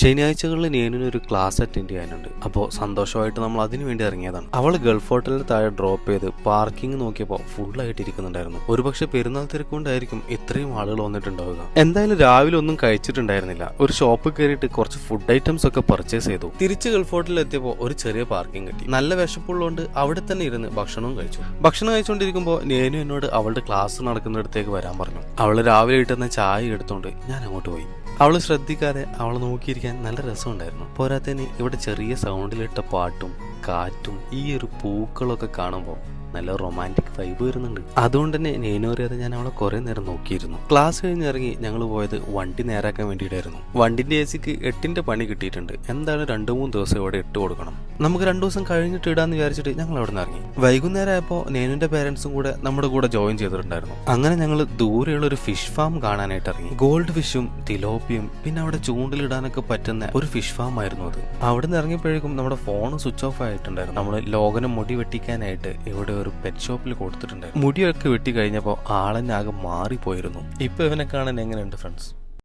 ശനിയാഴ്ചകളിൽ നേനിന് ഒരു class attend ചെയ്യാനുണ്ട്. അപ്പോൾ സന്തോഷമായിട്ട് നമ്മൾ അതിനു വേണ്ടി ഇറങ്ങിയതാണ്. അവൾ ഗൾഫ് ഹോട്ടലിൽ താഴെ ഡ്രോപ്പ് ചെയ്ത് പാർക്കിംഗ് നോക്കിയപ്പോൾ ഫുള്ളായിട്ട് ഇരിക്കുന്നുണ്ടായിരുന്നു. ഒരുപക്ഷെ പെരുന്നാൾ തിരക്കുകൊണ്ടായിരിക്കും ഇത്രയും ആളുകൾ വന്നിട്ടുണ്ടാവുക. എന്തായാലും രാവിലെ ഒന്നും കഴിച്ചിട്ടുണ്ടായിരുന്നില്ല. ഒരു ഷോപ്പിൽ കയറിയിട്ട് കുറച്ച് ഫുഡ് ഐറ്റംസ് ഒക്കെ പർച്ചേസ് ചെയ്തു. തിരിച്ച് ഗൾഫ് ഹോട്ടലിൽ എത്തിയപ്പോൾ ഒരു ചെറിയ പാർക്കിംഗ് കിട്ടി. നല്ല വിശപ്പുള്ളതുകൊണ്ട് അവിടെ തന്നെ ഇരുന്ന് ഭക്ഷണവും കഴിച്ചു. ഭക്ഷണം കഴിച്ചുകൊണ്ടിരിക്കുമ്പോൾ നേനു എന്നോട് അവളുടെ ക്ലാസ് നടക്കുന്നിടത്തേക്ക് വരാൻ പറഞ്ഞു. അവൾ രാവിലെ ഇട്ടുന്ന ചായ എടുത്തുകൊണ്ട് ഞാൻ അങ്ങോട്ട് പോയി. അവൾ ശ്രദ്ധിക്കാതെ അവൾ നോക്കിയിരിക്കാൻ നല്ല രസമുണ്ടായിരുന്നു. പോരാത്തതിന് ഇവിടെ ചെറിയ സൗണ്ടിലിട്ട പാട്ടും കാറ്റും ഈ ഒരു പൂക്കളൊക്കെ കാണുമ്പോൾ നല്ല റൊമാന്റിക് വൈബ് വരുന്നുണ്ട്. അതുകൊണ്ട് തന്നെ നെയ്നു അറിയാതെ ഞാൻ അവളെ കുറേ നേരം നോക്കിയിരുന്നു. ക്ലാസ് കഴിഞ്ഞ് ഇറങ്ങി ഞങ്ങൾ പോയത് വണ്ടി നേരാക്കാൻ വേണ്ടിയിട്ടായിരുന്നു. വണ്ടിന്റെ എ സിക്ക് എട്ടിന്റെ പണി കിട്ടിയിട്ടുണ്ട്. എന്താണ് രണ്ടു മൂന്ന് ദിവസം ഇവിടെ ഇട്ട് കൊടുക്കണം? നമുക്ക് രണ്ടു ദിവസം കഴിഞ്ഞിട്ട് ഇടാന്ന് വിചാരിച്ചിട്ട് ഞങ്ങൾ അവിടെ നിന്ന് ഇറങ്ങി. വൈകുന്നേരം ആയപ്പോൾ നേനുന്റെ പേരൻസും കൂടെ നമ്മുടെ കൂടെ ജോയിൻ ചെയ്തിട്ടുണ്ടായിരുന്നു. അങ്ങനെ ഞങ്ങൾ ദൂരെയുള്ള ഒരു ഫിഷ് ഫാം കാണാനായിട്ട് ഇറങ്ങി. ഗോൾഡ് ഫിഷും തിലോപ്പിയും പിന്നെ അവിടെ ചൂണ്ടിലിടാനൊക്കെ പറ്റുന്ന ഒരു ഫിഷ് ഫാം ആയിരുന്നു അത്. അവിടെ നിന്ന് ഇറങ്ങിയപ്പോഴേക്കും നമ്മുടെ ഫോൺ സ്വിച്ച് ഓഫ് ആയിട്ടുണ്ടായിരുന്നു. നമ്മൾ ലോകനെ മുടി വെട്ടിക്കാനായിട്ട് ഇവിടെ ഒരു പെറ്റ് ഷോപ്പിൽ കൊടുത്തിട്ടുണ്ടായിരുന്നു. മുടിയൊക്കെ വെട്ടി കഴിഞ്ഞപ്പോൾ ആളെന്നെ ആകെ മാറിപ്പോയിരുന്നു. ഇപ്പൊ ഇവനെ കാണാൻ എങ്ങനെയുണ്ട് ഫ്രണ്ട്സ്